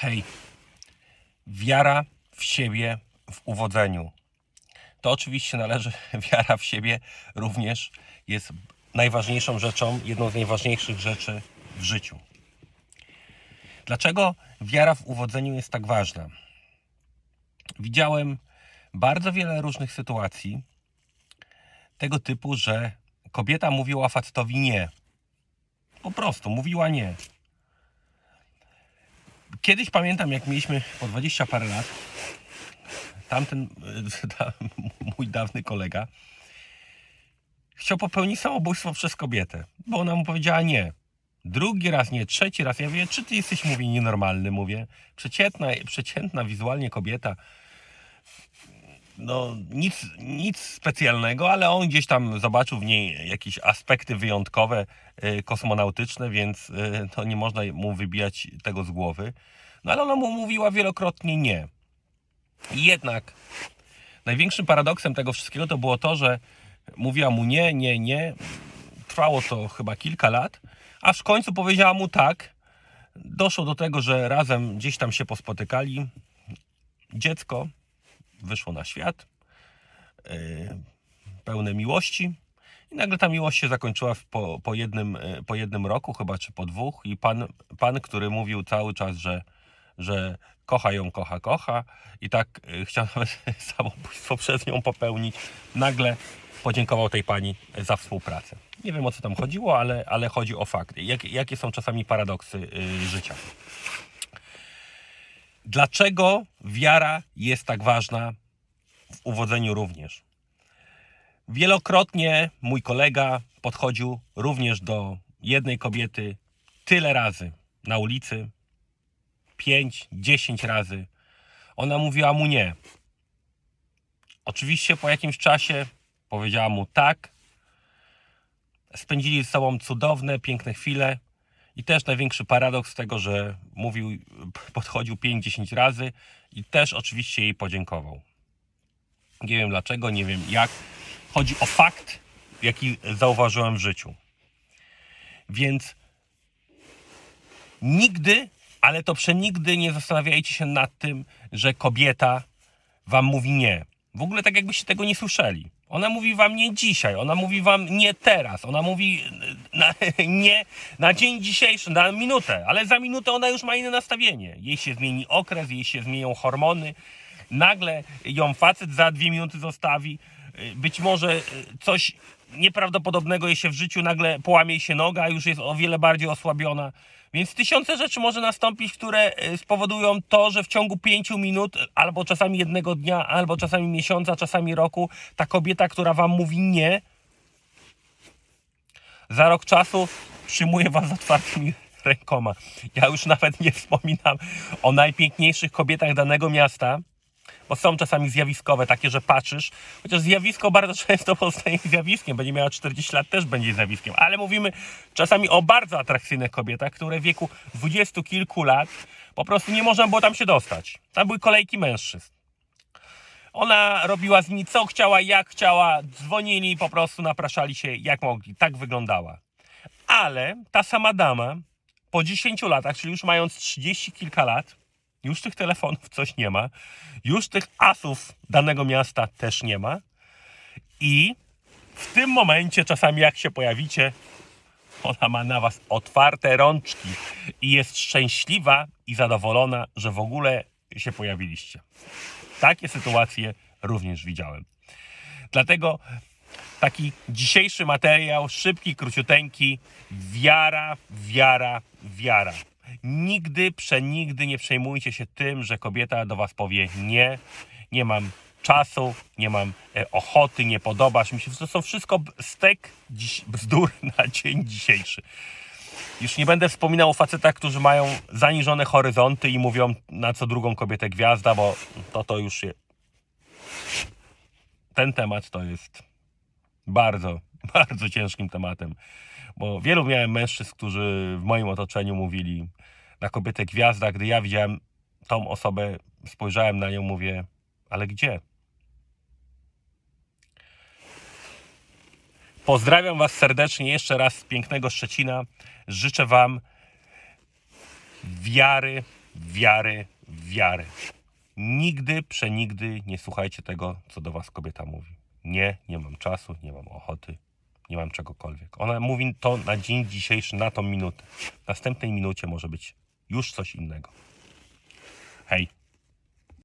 Hej, wiara w siebie w uwodzeniu. To oczywiście należy, wiara w siebie również jest najważniejszą rzeczą, jedną z najważniejszych rzeczy w życiu. Dlaczego wiara w uwodzeniu jest tak ważna? Widziałem bardzo wiele różnych sytuacji tego typu, że kobieta mówiła facetowi nie. Po prostu mówiła nie. Kiedyś pamiętam, jak mieliśmy po 20 parę lat, tamten ta, mój dawny kolega chciał popełnić samobójstwo przez kobietę, bo ona mu powiedziała nie. Drugi raz nie, trzeci raz. Ja mówię, czy ty jesteś, mówię, nienormalny, mówię. Przeciętna, przeciętna wizualnie kobieta. No, nic, nic specjalnego, ale on gdzieś tam zobaczył w niej jakieś aspekty wyjątkowe, y, kosmonautyczne, więc y, to nie można mu wybijać tego z głowy. No ale ona mu mówiła wielokrotnie nie. I jednak największym paradoksem tego wszystkiego to było to, że mówiła mu nie, nie, nie. Trwało to chyba kilka lat, aż w końcu powiedziała mu tak. Doszło do tego, że razem gdzieś tam się pospotykali. Dziecko wyszło na świat, yy, pełne miłości. I nagle ta miłość się zakończyła po, po, jednym, yy, po jednym roku, chyba czy po dwóch. I pan, pan który mówił cały czas, że, że kocha ją, kocha, kocha, i tak yy, chciał nawet samobójstwo przez nią popełnić, nagle podziękował tej pani za współpracę. Nie wiem o co tam chodziło, ale, ale chodzi o fakty. Jak, jakie są czasami paradoksy życia. Dlaczego wiara jest tak ważna w uwodzeniu również? Wielokrotnie mój kolega podchodził również do jednej kobiety tyle razy na ulicy, 5, 10 razy. Ona mówiła mu nie. Oczywiście po jakimś czasie powiedziała mu tak. Spędzili z sobą cudowne, piękne chwile. I też największy paradoks tego, że mówił, podchodził 5-10 razy i też oczywiście jej podziękował. Nie wiem dlaczego, nie wiem jak. Chodzi o fakt, jaki zauważyłem w życiu. Więc nigdy, ale to przenigdy nie zastanawiajcie się nad tym, że kobieta wam mówi nie. W ogóle tak jakbyście tego nie słyszeli. Ona mówi wam nie dzisiaj, ona mówi wam nie teraz, ona mówi na, nie na dzień dzisiejszy, na minutę, ale za minutę ona już ma inne nastawienie. Jej się zmieni okres, jej się zmienią hormony, nagle ją facet za dwie minuty zostawi, być może coś nieprawdopodobnego jej się w życiu, nagle połamie się noga, już jest o wiele bardziej osłabiona. Więc tysiące rzeczy może nastąpić, które e, spowodują to, że w ciągu pięciu minut, albo czasami jednego dnia, albo czasami miesiąca, czasami roku, ta kobieta, która wam mówi nie, za rok czasu przyjmuje was z otwartymi rękoma. Ja już nawet nie wspominam o najpiękniejszych kobietach danego miasta, bo są czasami zjawiskowe, takie, że patrzysz, chociaż zjawisko bardzo często pozostaje zjawiskiem, będzie miała 40 lat, też będzie zjawiskiem, ale mówimy czasami o bardzo atrakcyjnych kobietach, które w wieku dwudziestu kilku lat po prostu nie można było tam się dostać. Tam były kolejki mężczyzn. Ona robiła z nimi co chciała, jak chciała, dzwonili, po prostu napraszali się jak mogli. Tak wyglądała. Ale ta sama dama po 10 latach, czyli już mając 30 kilka lat, już tych telefonów coś nie ma, już tych asów danego miasta też nie ma. I w tym momencie, czasami jak się pojawicie, ona ma na was otwarte rączki i jest szczęśliwa i zadowolona, że w ogóle się pojawiliście. Takie sytuacje również widziałem. Dlatego taki dzisiejszy materiał, szybki, króciuteńki, wiara, wiara, wiara. Nigdy, przenigdy nie przejmujcie się tym, że kobieta do was powie nie, nie mam czasu, nie mam e, ochoty, nie podobasz mi się. To są wszystko stek bzdur na dzień dzisiejszy. Już nie będę wspominał o facetach, którzy mają zaniżone horyzonty i mówią na co drugą kobietę gwiazda, bo to to już je... Ten temat to jest bardzo, bardzo ciężkim tematem. Bo wielu miałem mężczyzn, którzy w moim otoczeniu mówili na kobietę gwiazda. Gdy ja widziałem tą osobę, spojrzałem na nią, mówię, ale gdzie? Pozdrawiam Was serdecznie jeszcze raz z pięknego Szczecina. Życzę Wam wiary, wiary, wiary. Nigdy, przenigdy nie słuchajcie tego, co do was kobieta mówi. Nie, nie mam czasu, nie mam ochoty, nie mam czegokolwiek. Ona mówi to na dzień dzisiejszy, na tą minutę. W następnej minucie może być już coś innego. Hej.